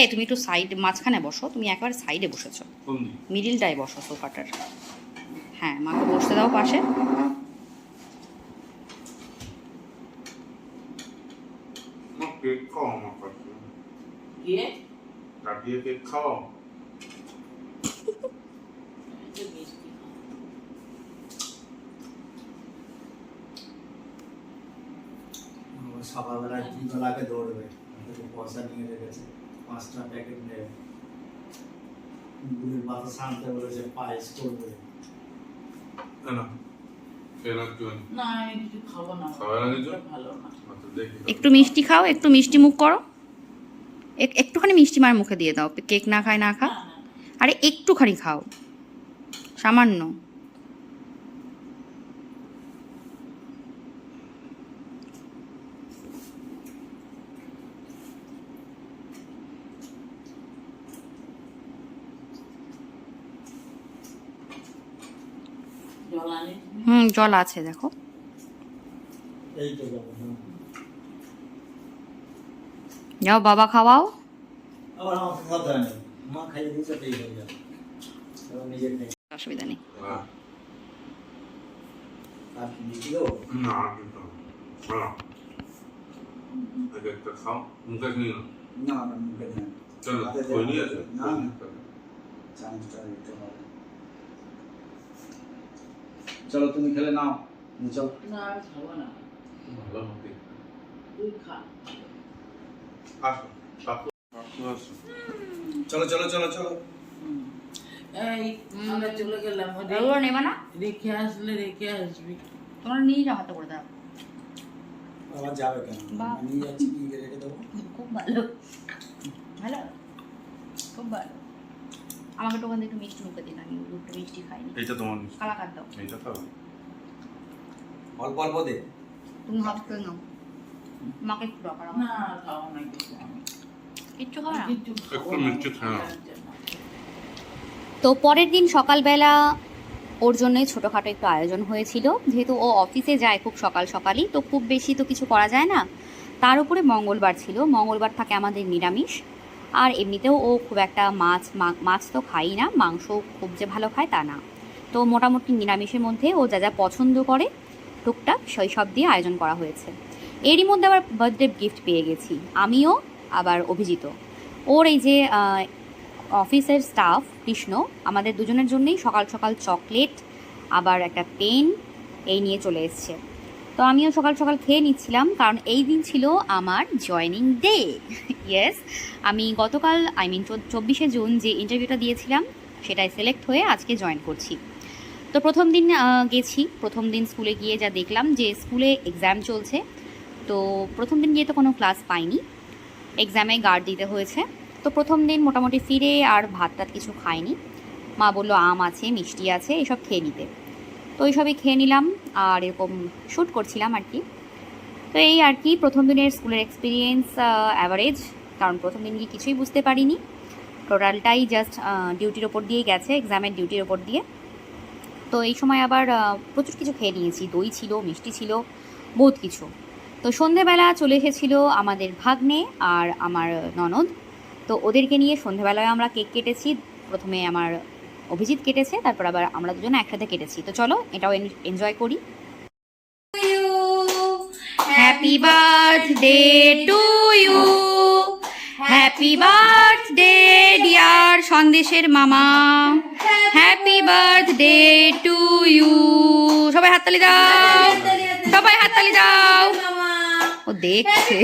এই তুমি একটু সাইড মাঝখানে বসো। তুমি একেবারে সাইডে বসেছো? মিডিলটায় বসো সোফাটার হ্যাঁ মাকে বসতে দাও পাশে। খাও। ও সকালবেলায় তিনতলাকে দৌড়বে? পয়সা নিয়ে রেখেছে। পাঁচটা প্যাকেট নেবে গুড়ির বাতাস আনতে বলেছে পায়েস করবে। না না না আমি কিছু খাব না। খাবে না কিছু? ভালো না। আচ্ছা একটু মিষ্টি খাও একটু মিষ্টি মুখ করো। এক- একটুখানি মিষ্টি মার মুখে দিয়ে দাও কেক না খায় না খা। আরে একটুখানি খাও। সামান্য। হুম জল আছে দেখো। হ্যাঁ। যাও বাবা খাওয়াও। আমাকে খাওয়াতে হয় চলো হবে তুমি খেলে নাও। তুমি চলো। না আমি খাব না। ভালো মতে তুই খা। আসো আসো। আসো আসো। চলো চলো চলো চলো। এই আমরা চলে গেলাম। নেবে না? রেখে আসলে রেখে আসবি। তোমরা নিয়ে যাও হাতে করে দাও আবার যাবে কেন? বাহ। নিয়ে যাচ্ছি কি রেখে দেবো। খুব ভালো। ভালো? খুব ভালো। আমাকে টোকান একটু মিষ্টি মুখে দিন আমি একটু মিষ্টি খাইনি। এইটা তোমার কালাকার দাও। এইটা খাও অল্প অল্প দে। তুমি হাত করে নাও। মাকে একটু দরকার না খাব না কিচ্ছু খাবে না? একটু মিষ্টি খাও। তো পরের দিন সকালবেলা ওর জন্যই ছোটোখাটো একটু আয়োজন হয়েছিল। যেহেতু ও অফিসে যায় খুব সকাল সকালই তো খুব বেশি তো কিছু করা যায় না। তার উপরে মঙ্গলবার ছিল। মঙ্গলবার থাকে আমাদের নিরামিষ। আর এমনিতেও ও খুব একটা মাছ মাছ তো খাই না, মাংস খুব যে ভালো খায় তা না। তো মোটামুটি নিরামিষের মধ্যে ও যা যা পছন্দ করে, টুকটাক শৈশব দিয়ে আয়োজন করা হয়েছে। এরই মধ্যে আবার বার্থডে গিফট পেয়ে গেছি, আমিও, আবার অভিজিত ওর এই যে অফিসের স্টাফ কৃষ্ণ, আমাদের দুজনের জন্যই সকাল সকাল চকলেট আবার একটা পেন এই নিয়ে চলে এসছে। তো আমিও সকাল সকাল খেয়ে নিচ্ছিলাম, কারণ এই দিন ছিল আমার জয়নিং ডে ইয়েস আমি গতকাল আই মিন চব্বিশে জুন যে ইন্টারভিউটা দিয়েছিলাম সেটাই সিলেক্ট হয়ে আজকে জয়েন করছি। তো প্রথম দিন গেছি। প্রথম দিন স্কুলে গিয়ে যা দেখলাম যে স্কুলে এক্সাম চলছে। তো প্রথম দিন গিয়ে তো কোনো ক্লাস পাইনি। এক্সামে গার্ড দিতে হয়েছে। তো প্রথম দিন মোটামুটি ফিরে আর ভাত টাত কিছু খাইনি। মা বলল, আম আছে, মিষ্টি আছে, এসব খেয়ে নিতে। তো এইসবই খেয়ে নিলাম। আর এরকম শ্যুট করছিলাম আর কি। তো এই আর কি, প্রথম দিনের স্কুলের এক্সপিরিয়েন্স অ্যাভারেজ কারণ প্রথম দিন গিয়ে কিছুই বুঝতে পারিনি। টোটালটাই জাস্ট ডিউটির ওপর দিয়েই গেছে এক্সামের ডিউটির ওপর দিয়ে। তো এই সময় আবার প্রচুর কিছু খেয়ে নিয়েছি, দই ছিল, মিষ্টি ছিল, বহুত কিছু। তো সন্ধেবেলা চলে এসেছিল আমাদের ভাগ্নে আর আমার ননদ। তো ওদেরকে নিয়ে সন্ধেবেলায় আমরা কেক কেটেছি। প্রথমে আমার অভিজিৎ কেটেছে তারপর আবার আমরা দুজনে একসাথে কেটেছি। তো চলো এটাও এনজয় করি। Happy birthday to you happy birthday dear সন্দেশের মামা হ্যাপি বার্থডে টু ইউ সবাই হাততালি দাও। সবাই হাততালি দাও। ও দেখছে।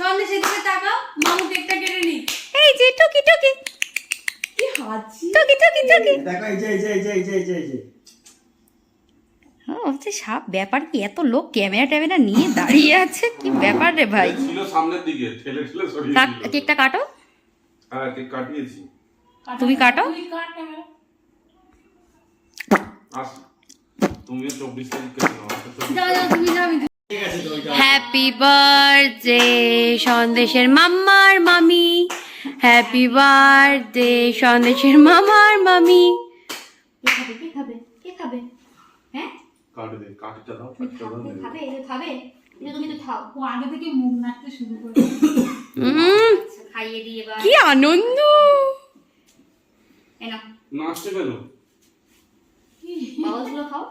সন্দেশের দিকে তাকাও মামু কেকটা কেটে নি এই যে টুকি টুকি। কি হাসি টুকি টুকি টুকি দেখো এই যে এই যে এই যে এই যে এই যে এই যে। হচ্ছে সাপ ব্যাপার কি? এত লোক ক্যামেরা ট্যামেরা নিয়ে দাঁড়িয়ে আছে? কি ব্যাপার রে ভাই? ছিল সামনের দিকে ঠেলে ঠেলে সরিয়ে কেকটা কাটো। হ্যাঁ কেক কাটিয়েছি। তুমি কাটো। তুই কাট ক্যামেরা। আস। তুমিও চব্বিশ তারিখ কেটে নাও আমাকে চব্বিশ যাও যাও তুমি যাও আমি ঠিক আছে তো ওইটা হ্যাপি বার্থডে সন্দেশের মাম্মার মামি। হ্যাপি বার্থডে সন্দেশের মামার মামি কে খাবে? কে খাবে? কে খাবে? হ্যাঁ? কাট দে দাও কাটিটা দাও খাবে এটা খাবে এটা তুমি তো খাও। ও আগে থেকে মুখ নাচতে শুরু করে খাইয়ে দিয়ে এবার। কি আনন্দ। এনো নাচতে পেল বাবলসগুলো খাও।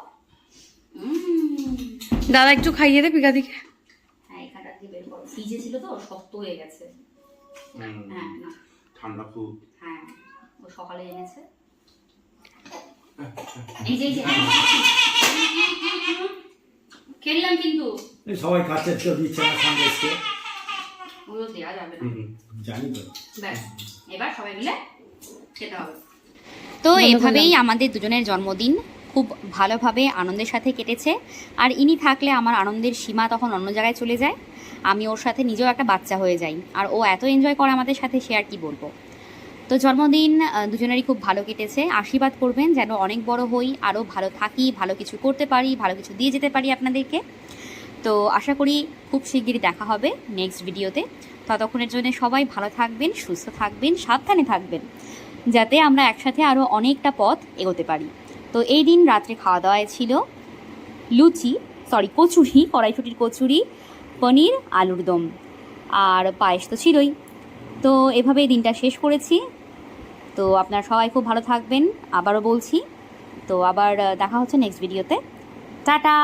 দাদা একটু খাইয়ে দে পিকাদিকে। হ্যাঁ এখানটা দিয়ে বের করো। ফ্রিজে ছিল তো শক্ত হয়ে গেছে। হ্যাঁ না। ঠান্ডা খুব। হ্যাঁ ও সকালে এনেছে। এই যে খেললাম কিন্তু। সবাই খাচ্ছে কেউ দিচ্ছে না সন্দেশকে ওগুলো দেওয়া যাবে না। জানি তো। ব্যাস এবার সবাই মিলে খেতে হবে। তো এভাবেই আমাদের দুজনের জন্মদিন খুব ভালোভাবে আনন্দের সাথে কেটেছে। আর ইনি থাকলে আমার আনন্দের সীমা তখন অন্য জায়গায় চলে যায়। আমি ওর সাথে নিজেও একটা বাচ্চা হয়ে যাই। আর ও এত এনজয় করে আমাদের সাথে, সে আর কি বলব? তো জন্মদিন দুজনেরই খুব ভালো কেটেছে। আশীর্বাদ করবেন যেন অনেক বড় হই আরও ভালো থাকি, ভালো কিছু করতে পারি, ভালো কিছু দিয়ে যেতে পারি আপনাদেরকে। তো আশা করি খুব শিগগিরই দেখা হবে নেক্সট ভিডিওতে ততক্ষণের জন্য সবাই ভালো থাকবেন, সুস্থ থাকবেন, সাবধানে থাকবেন, যাতে আমরা একসাথে আরও অনেকটা পথ এগোতে পারি। তো এই দিন রাত্রে খাওয়া দাওয়ায় ছিল লুচি সরি কচুরি, কড়াইশুটির কচুরি পনির, আলুর দম। আর পায়েস তো ছিলই। তো এভাবেই দিনটা শেষ করেছি। তো আপনারা সবাই খুব ভালো থাকবেন, আবারও বলছি। তো আবার দেখা হচ্ছে নেক্সট ভিডিওতে টাটা!